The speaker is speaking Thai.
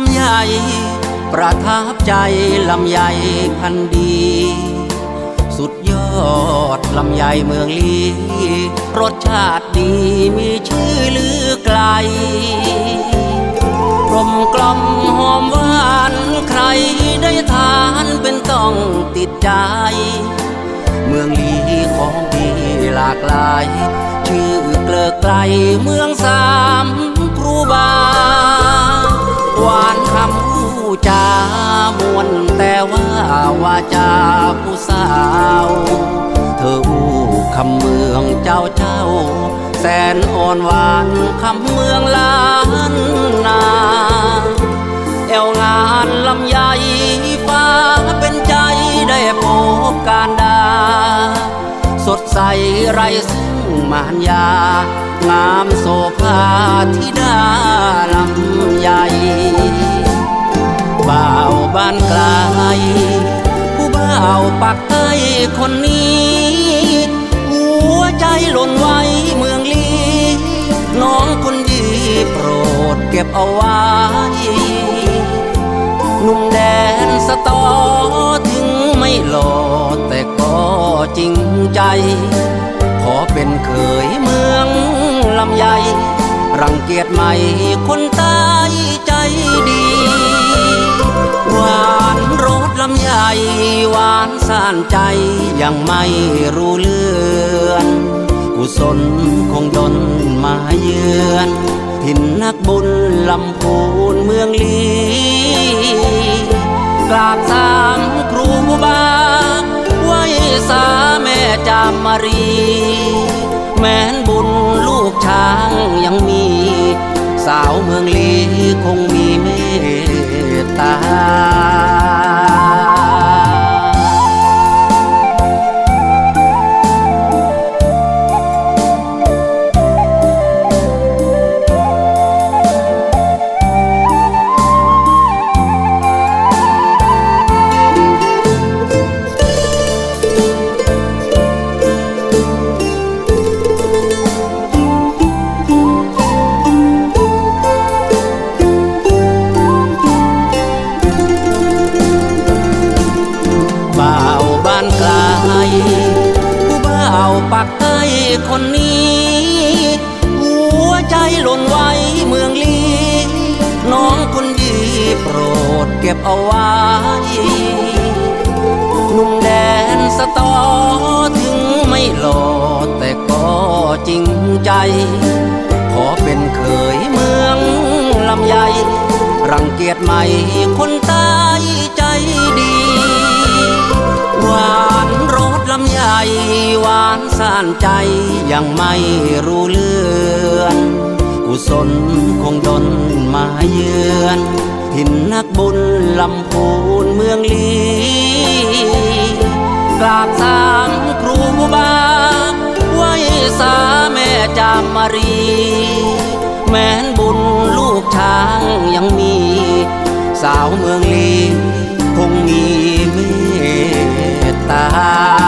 ำใหญ่ประทับใจลำใหญ่พันดี สุดยอดลำไยเมืองลีรสชาติดีมีชื่อลือไกลกลมกล่อมหอมหวานใครได้ทานเป็นต้องติดใจ เมืองลีของดีหลากหลาย ชื่อเกลือไกลเมืองสามครูบาาวาจาผู้สาว เธออู้คำเมืองเจ้าเจ้า แสนอ่อนหวานคำเมืองล้านนาแอวงานลำใหญ่ฟ้าเป็นใจได้พบการดา สดใสไรซึ่งมารยางามโสภาธิดา ปักใต้คนนี้ หัวใจหล่นไว้เมืองลี น้องคนดีโปรดเก็บเอาไว้ หนุ่มแดนสตอถึงไม่หล่อแต่ก็จริงใจ ขอเป็นเคยเมืองลำใหญ่รังเกียจไหมคนใต้ใจดี ใหญ่หวานซ่านใจยังไม่รู้เลือนกุศลคงดนมาเยือนถิ่นนักบุญลำพูนเมืองลีกราบสามครูบาไว้สาแม่จามมารี แม้นบุญลูกช้างยังมี สาวเมืองลีคงมีเมตตาากใต้คนนี้ หัวใจหล่นไว้เมืองลี น้องคนดีโปรดเก็บเอาไว้ หนุ่มแดนสตอถึงไม่หล่อแต่ก็จริงใจ ขอเป็นเคยเมืองลำใหญ่ รังเกียจไหมคนต้ใานใจยังไม่รู้เลือนกุศลคงดนมาเยือนถิ่นนักบุญลำพูนเมืองลีกราบสามครูบาไว้สาแม่จามมารี แม้นบุญลูกช้างยังมี สาวเมืองลีคงมีเมตตา